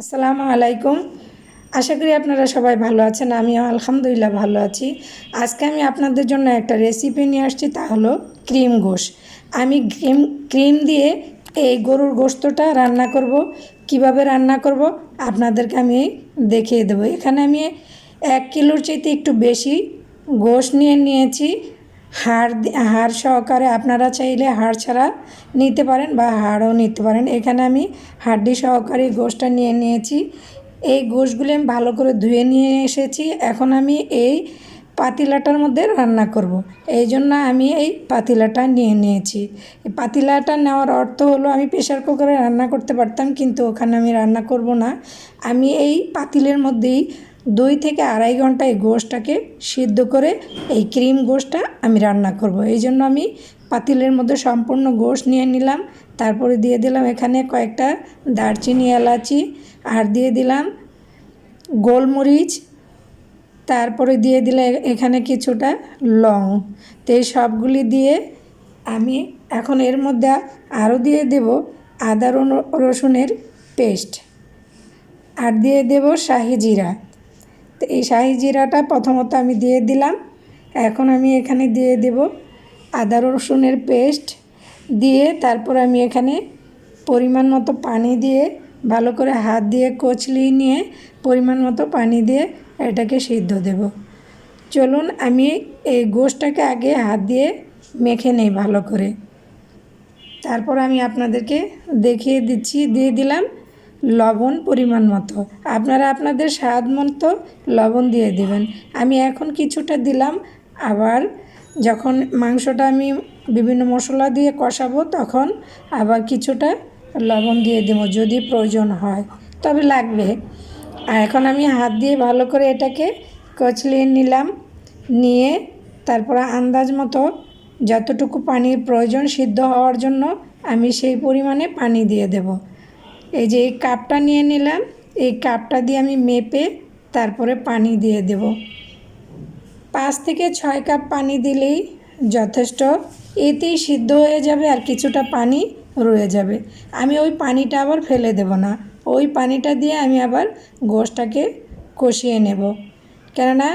আসসালামু আলাইকুম। আশা করি আপনারা সবাই ভালো আছেন, আমিও আলহামদুলিল্লাহ ভালো আছি। আজকে আমি আপনাদের জন্য একটা রেসিপি নিয়ে আসছি, তা হলো ক্রিম গোশ। আমি ক্রিম ক্রিম দিয়ে এই গরুর গোস্তটা রান্না করব। কীভাবে রান্না করব আপনাদেরকে আমি দেখিয়ে দেবো। এখানে আমি এক কিলোর চাইতে একটু বেশি গোশ নিয়ে নিয়েছি। হাড় হাড় সহকারে আপনারা চাইলে হাড় ছাড়া নিতে পারেন বা হাড়ও নিতে পারেন। এখানে আমি হাড্ডি সহকারে গোশটা নিয়ে নিয়েছি। এই গোশগুলি আমি ভালো করে ধুয়ে নিয়ে এসেছি। এখন আমি এই পাতিলাটার মধ্যে রান্না করব। এই জন্য আমি এই পাতিলাটা নিয়ে নিয়েছি। পাতিলাটা নেওয়ার অর্থ হলো আমি প্রেশার কুকারে রান্না করতে পারতাম, কিন্তু ওখানে আমি রান্না করব না। আমি এই পাতিলের মধ্যেই দুই থেকে আড়াই ঘণ্টা এই গোশটাকে সিদ্ধ করে এই ক্রিম গোশটা আমি রান্না করব। এই জন্য আমি পাতিলের মধ্যে সম্পূর্ণ গোশ নিয়ে নিলাম। তারপরে দিয়ে দিলাম এখানে কয়েকটা দারচিনি, এলাচি আর দিয়ে দিলাম গোলমরিচ। তারপরে দিয়ে দিলে এখানে কিছুটা লং। তো এই সবগুলি দিয়ে আমি এখন এর মধ্যে আরও দিয়ে দেব আদা রসুনের পেস্ট। আর দিয়ে দেব শাহি জিরা। তো এই শাহি জিরাটা প্রথমত আমি দিয়ে দিলাম। এখন আমি এখানে দিয়ে দেব আদা রসুনের পেস্ট দিয়ে তারপর আমি এখানে পরিমাণ মতো পানি দিয়ে ভালো করে হাত দিয়ে কচলিয়ে নিয়ে পরিমাণ মতো পানি দিয়ে এটাকে সিদ্ধ দেব। চলুন আমি এই গোশটাকে আগে হাত দিয়ে মেখে নেই ভালো করে। তারপর আমি আপনাদেরকে দেখিয়ে দিচ্ছি, দিয়ে দিলাম। লবণ পরিমাণ মতো। আপনারা আপনাদের স্বাদ মতো লবণ দিয়ে দিবেন। আমি এখন কিছুটা দিলাম। আবার যখন মাংসটা আমি বিভিন্ন মশলা দিয়ে কষাবো, তখন আবার কিছুটা লবণ দিয়ে দেবো যদি প্রয়োজন হয়। তবে লাগবে। আর এখন আমি হাত দিয়ে ভালো করে এটাকে কচলিয়ে নিলাম। নিয়ে তারপরে আন্দাজ মতো যতটুকু পানির প্রয়োজন সিদ্ধ হওয়ার জন্য আমি সেই পরিমাণে পানি দিয়ে দেব। এই যে এই কাপটা নিয়ে নিলাম, এই কাপটা দিয়ে আমি মেপে তারপরে পানি দিয়ে দেব। পাঁচ থেকে ছয় কাপ পানি দিলেই যথেষ্ট, এতেই সিদ্ধ হয়ে যাবে আর কিছুটা পানি রয়ে যাবে। আমি ওই পানিটা আবার ফেলে দেব না, ওই পানিটা দিয়ে আমি আবার গোশটাকে কষিয়ে নেব। কেননা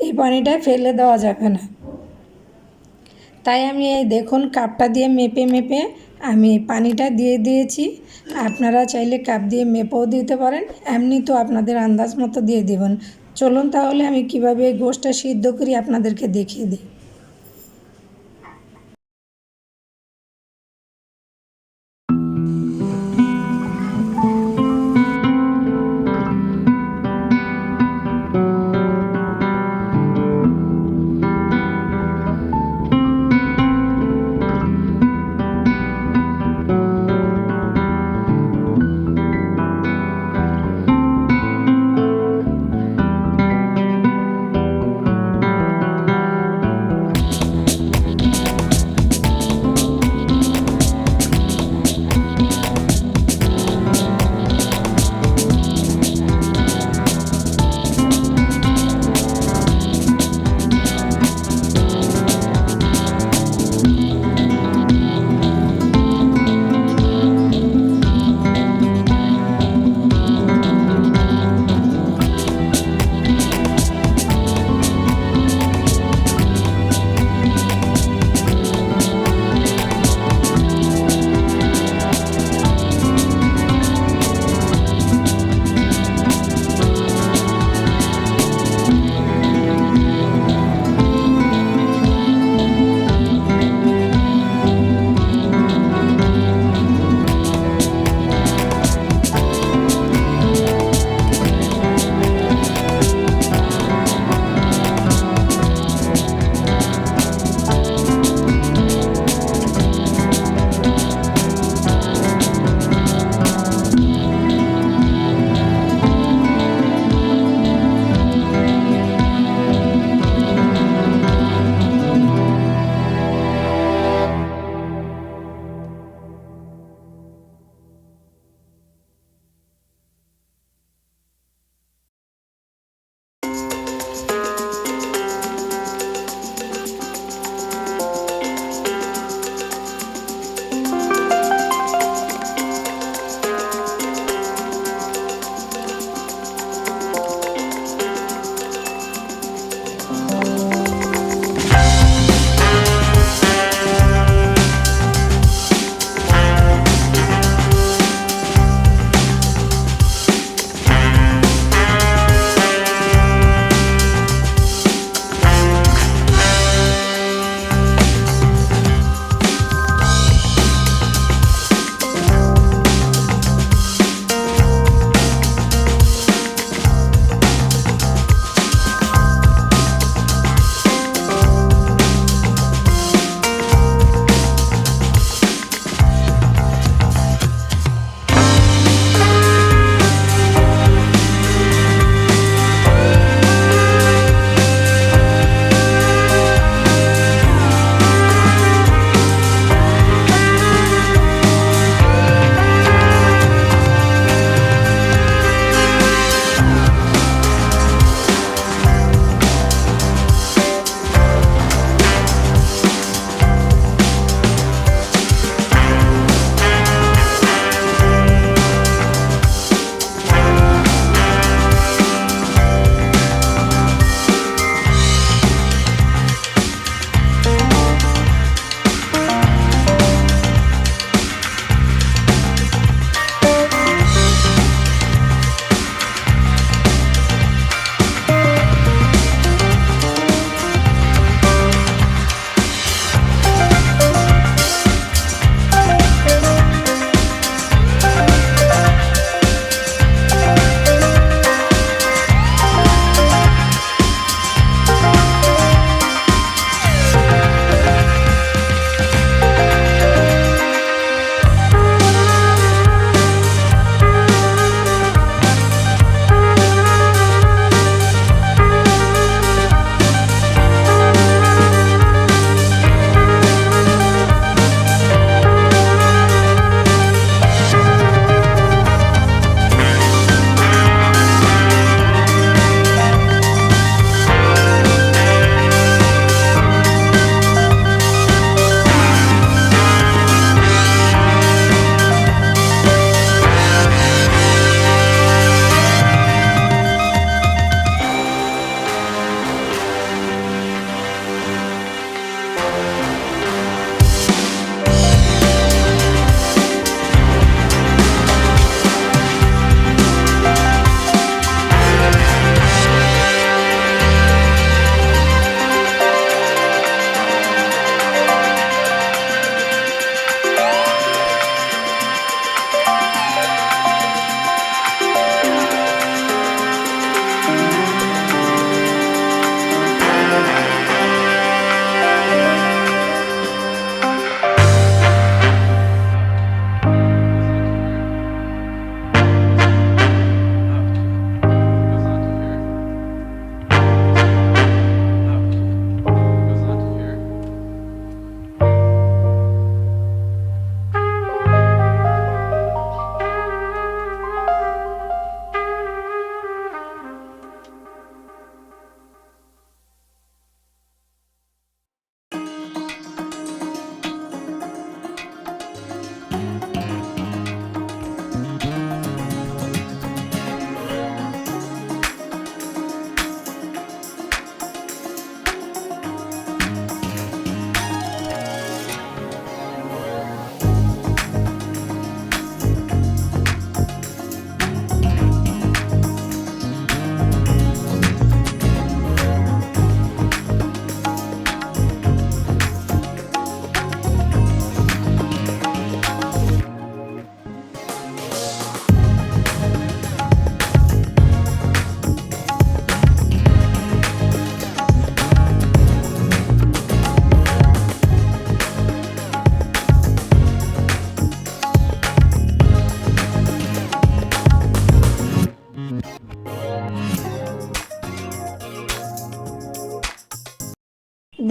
এই পানিটা ফেলে দেওয়া যাবে না। তাই আমি এই দেখুন কাপটা দিয়ে মেপে মেপে আমি পানিটা দিয়ে দিয়েছি। আপনারা চাইলে কাপ দিয়ে মেপেও দিতে পারেন। এমনি তো আপনাদের আন্দাজ মতো দিয়ে দেবেন। চলুন তাহলে আমি কীভাবে গোষ্ঠটা সিদ্ধ করি আপনাদেরকে দেখিয়ে দিই।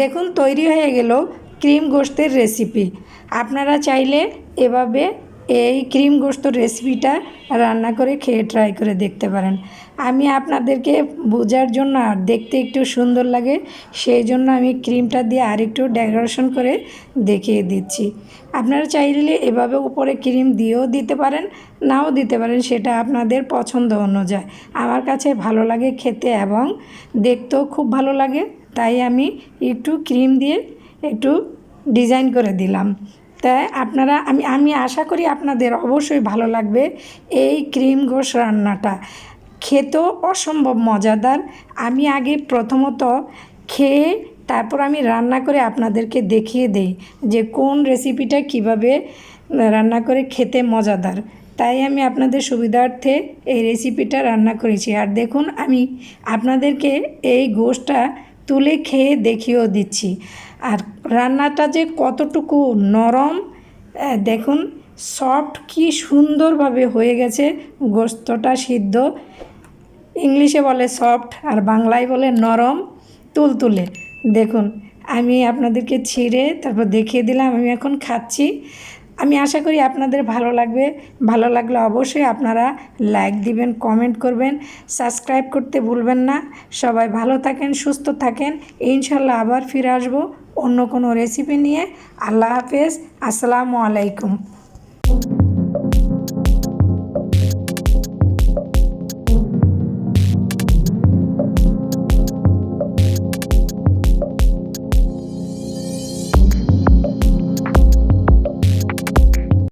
দেখুন, তৈরি হয়ে গেল ক্রিম গোস্তের রেসিপি। আপনারা চাইলে এভাবে এই ক্রিম গোস্ত রেসিপিটা রান্না করে খেয়ে ট্রাই করে দেখতে পারেন। আমি আপনাদেরকে বোঝার জন্য আর দেখতে একটু সুন্দর লাগে, সেই জন্য আমি ক্রিমটা দিয়ে আরেকটু ডেকোরেশন করে দেখিয়ে দিচ্ছি। আপনারা চাইলে এভাবে উপরে ক্রিম দিয়েও দিতে পারেন, নাও দিতে পারেন, সেটা আপনাদের পছন্দ অনুযায়ী। আমার কাছে ভালো লাগে খেতে এবং দেখতেও খুব ভালো লাগে। তাই আমি একটু ক্রিম দিয়ে একটু ডিজাইন করে দিলাম। তাই আপনারা, আমি আমি আশা করি আপনাদের অবশ্যই ভালো লাগবে এই ক্রিম গোশ রান্নাটা। খেতেও অসম্ভব মজাদার। আমি আগে প্রথমত খেয়ে তারপর আমি রান্না করে আপনাদেরকে দেখিয়ে দেই যে কোন রেসিপিটা কীভাবে রান্না করে খেতে মজাদার। তাই আমি আপনাদের সুবিধার্থে এই রেসিপিটা রান্না করেছি। আর দেখুন, আমি আপনাদেরকে এই গোশটা তুলে খেয়ে দেখিয়েও দিচ্ছি। আর রান্নাটা যে কতটুকু নরম দেখুন সফট কি সুন্দরভাবে হয়ে গেছে, গোস্তটা সিদ্ধ। ইংলিশে বলে সফট আর বাংলায় বলে নরম, তুলতুলে। দেখুন, আমি আপনাদেরকে ছিঁড়ে তারপর দেখিয়ে দিলাম, আমি এখন খাচ্ছি। আমি আশা করি আপনাদের ভালো লাগবে। ভালো লাগলে অবশ্যই আপনারা লাইক দিবেন কমেন্ট করবেন সাবস্ক্রাইব করতে ভুলবেন না। সবাই ভালো থাকেন, সুস্থ থাকেন। ইনশাল্লাহ আবার ফিরে আসব অন্য কোনো রেসিপি নিয়ে। আল্লাহ হাফেজ। আসসালামু আলাইকুম।